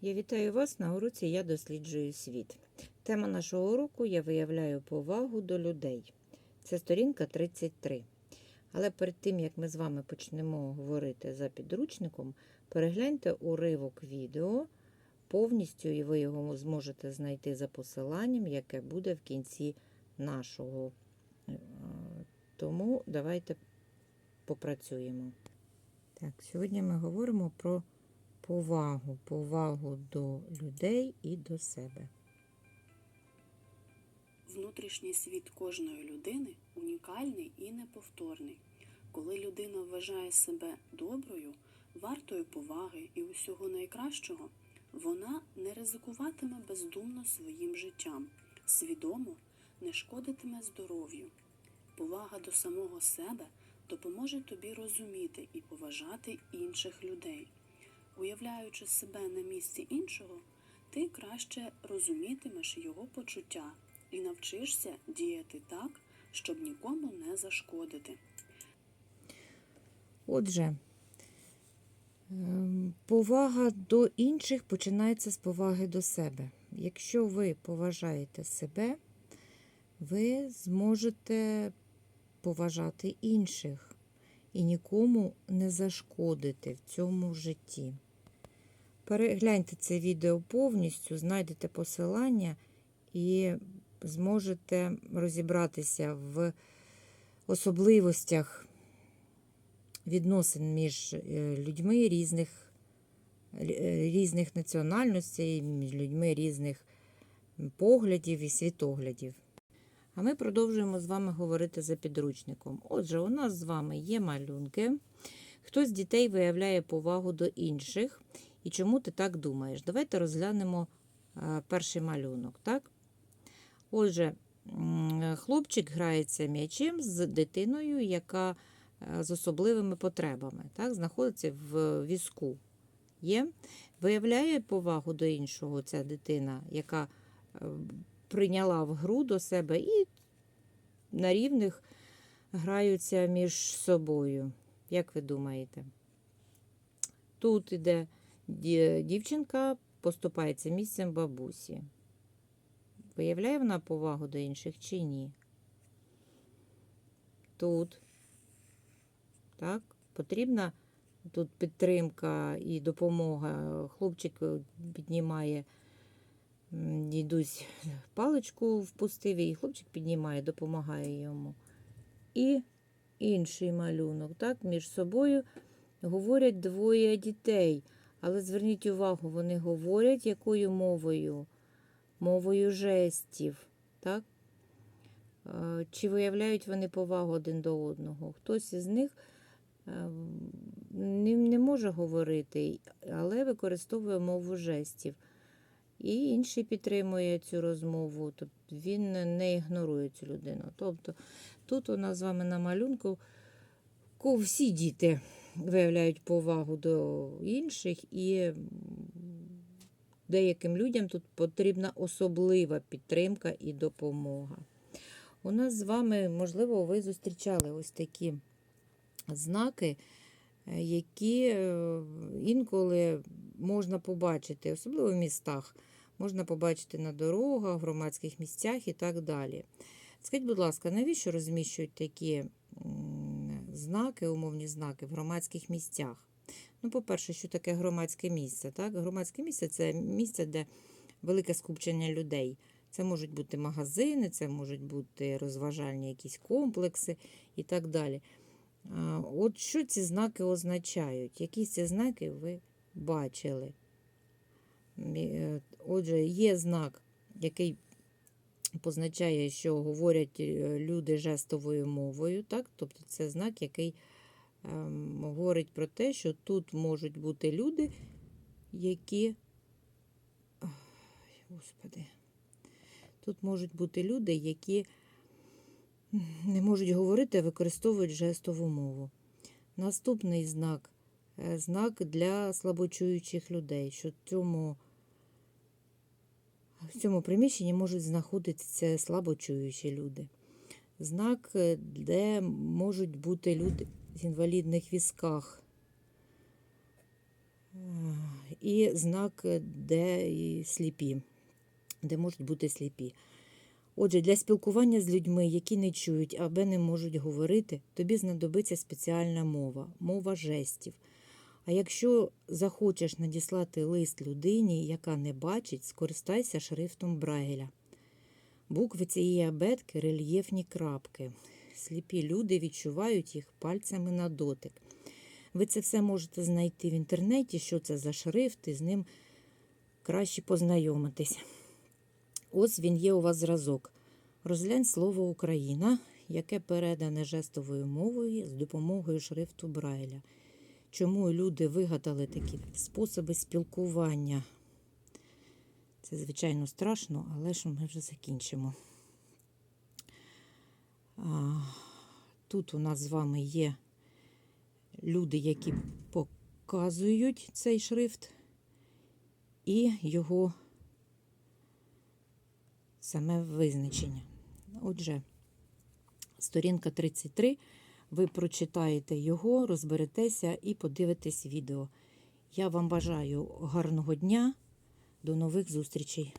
Я вітаю вас на уроці Я досліджую світ. Тема нашого уроку Я виявляю повагу до людей. Це сторінка 33. Але перед тим, як ми з вами почнемо говорити за підручником, перегляньте уривок відео повністю, і ви його зможете знайти за посиланням, яке буде в кінці нашого. Тому давайте попрацюємо. Так, сьогодні ми говоримо про повагу, повагу до людей і до себе. Внутрішній світ кожної людини унікальний і неповторний. Коли людина вважає себе доброю, вартою поваги і усього найкращого, вона не ризикуватиме бездумно своїм життям, свідомо не шкодитиме здоров'ю. Повага до самого себе допоможе тобі розуміти і поважати інших людей. Уявляючи себе на місці іншого, ти краще розумітимеш його почуття і навчишся діяти так, щоб нікому не зашкодити. Отже, ем, повага до інших починається з поваги до себе. Якщо ви поважаєте себе, ви зможете поважати інших і нікому не зашкодити в цьому житті. Перегляньте це відео повністю, знайдете посилання і зможете розібратися в особливостях відносин між е, людьми різних, е, різних національностей, між людьми різних поглядів і світоглядів. А ми продовжуємо з вами говорити за підручником. Отже, у нас з вами є малюнки. Хтось з дітей виявляє повагу до інших. І чому ти так думаєш? Давайте розглянемо е, перший малюнок. Так? Отже, хлопчик грається м'ячем з дитиною, яка е, з особливими потребами, так? знаходиться в візку. Є? Виявляє повагу до іншого ця дитина, яка е, прийняла в гру до себе і на рівних граються між собою. Як ви думаєте? Тут іде дівчинка, поступається місцем бабусі. Виявляє вона повагу до інших чи ні? Тут. Так, потрібна тут підтримка і допомога. Хлопчик е, піднімає дідусь паличку впустив, і хлопчик піднімає, допомагає йому. І інший малюнок. Так, між собою говорять двоє дітей. Але зверніть увагу, вони говорять якою мовою? Мовою жестів. Так? Е, Чи виявляють вони повагу один до одного? Хтось із них е, не, може говорити, але використовує мову жестів. І інший підтримує цю розмову, тобто він не ігнорує цю людину. Тобто тут у нас з вами на малюнку всі діти виявляють повагу до інших, і деяким людям тут потрібна особлива підтримка і допомога. У нас з вами, можливо, ви зустрічали ось такі знаки, е, які е, інколи можна побачити, особливо в містах, можна побачити на дорогах, громадських місцях і так далі. Скажіть, будь ласка, навіщо розміщують такі знаки, умовні знаки в громадських місцях? Ну, по-перше, що таке громадське місце? Так? Громадське місце це місце, де велике скупчення людей. Це можуть бути магазини, це можуть бути розважальні якісь комплекси і так далі. От що ці знаки означають? Які ці знаки ви бачили? Е, Отже, є знак, який позначає, що говорять е, люди жестовою мовою. Так? Тобто це знак, який ем, говорить про те, що тут можуть бути люди, які. Ой, Господи. Тут можуть бути люди, які не можуть говорити, а використовують жестову мову. Наступний знак е, знак для слабочуючих людей, що цьому, в цьому приміщенні можуть знаходитися слабочуючі люди. Знак, е, де можуть бути люди в інвалідних візках. і знак, де і сліпі, де можуть бути сліпі. Отже, для спілкування з людьми, які не чують або не можуть говорити, тобі знадобиться спеціальна мова, мова жестів. А якщо захочеш надіслати лист людині, яка не бачить, скористайся шрифтом Брайля. Букви цієї абетки рельєфні крапки. Сліпі люди відчувають їх пальцями на дотик. Ви це все можете знайти в інтернеті, що це за шрифт, і з ним краще познайомитись. Ось він є у вас зразок. Розглянь слово Україна, яке передане жестовою мовою з допомогою шрифту Брайля. Чому люди вигадали такі способи спілкування? Це, звичайно, страшно, але ж ми вже закінчимо. Тут у нас з вами є люди, які показують цей шрифт і його саме визначення. Отже, сторінка 33. Ви прочитаєте його, розберетеся і подивитесь відео. Я вам бажаю гарного дня. До нових зустрічей!